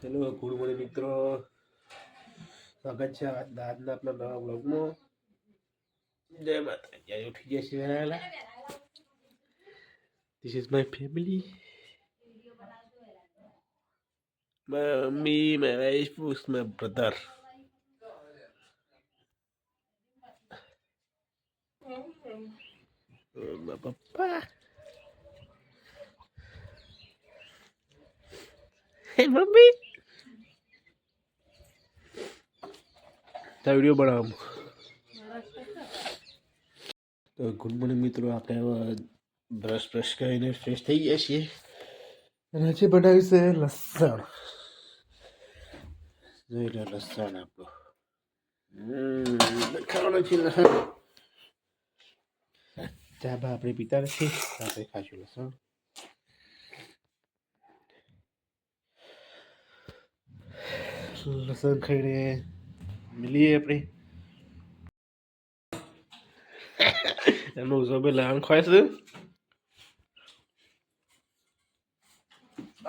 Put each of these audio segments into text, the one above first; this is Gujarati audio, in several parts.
હેલો ગુડ મોર્નિંગ મિત્રો. સ્વાગત છે આજના આપણા નવા બ્લોગમાં જય માતા ઉઠી ગયા છે વહેલા. This is my family my mummy my wife my brother papa. Hey mummy. તો વીડિયો બનાવવામાં તો ગુડ મોર્નિંગ મિત્રો આપણે હવે બ્રશ બ્રશ કરીને ફ્રેશ થઈ ગયા છીએ. અને હજી બનાવ્યું છે લસણ. જોઈ લો લસણ આપણું. હમ, ખાવાનું છે લસણ. ચા બા આપણે પીતા નથી આપણે ખાશું લસણ. લસણ ખાઈને મિલીએ આપણે. એમનો ઉઝોબે લહણ ખવાય છે.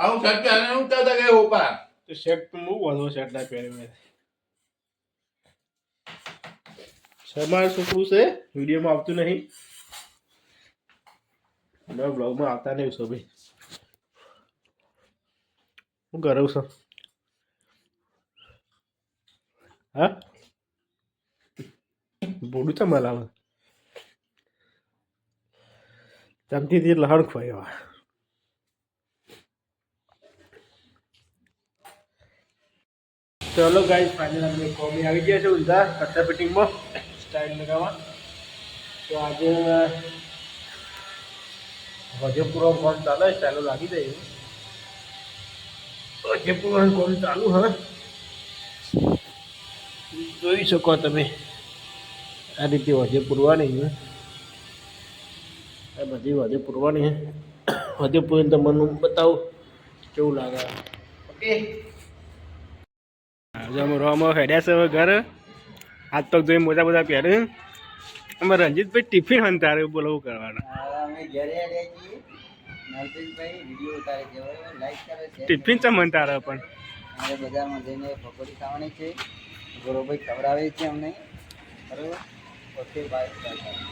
આવું શર્ટ અને હું કહેતા કે ઉપા તો શર્ટ તો બહુ વધુ શર્ટ ના પહેરે મેં. શર્માર છોકરું છે? વિડીયોમાં આવતું નહીં. મારા બ્લોગમાં આવતા નહીં ઉઝોબે. હું કરું છું. હા? બોડું તો મલાવે એટલે લહણ એવા ચલો ગાઈસ ફાઇનલ આપણે કોમી આવી ગયા છે ઊંધા કટ્ટા ફિટિંગમાં સ્ટાઇલ લગાવવા. તો આજે વજયપુરો કોમ ચાલે સ્ટાઇલો લાગી દઈએ વજયપુરો કોમ ચાલુ હવે જોઈ શકો તમે. આ રીતે વધે પૂરવાની છે. આ બધી વધે પૂરવાની છે. વધે પૂરીને તમને હું બતાવું કેવું લાગે. ઓકે? આજે અમે રોમાં હેડ્યા છે હવે ઘર. હાથ પગ જોઈ મોજા બધા પહેરે અમે રંજીતભાઈ ટિફિન હંતારે બોલવું કરવાના. ટિફિન ચમ હંતારે પણ? બજારમાં જઈને પકોડી ખાવાની છે. ગૌરવભાઈ ખવડાવે છે અમને? બરાબર? Okay bye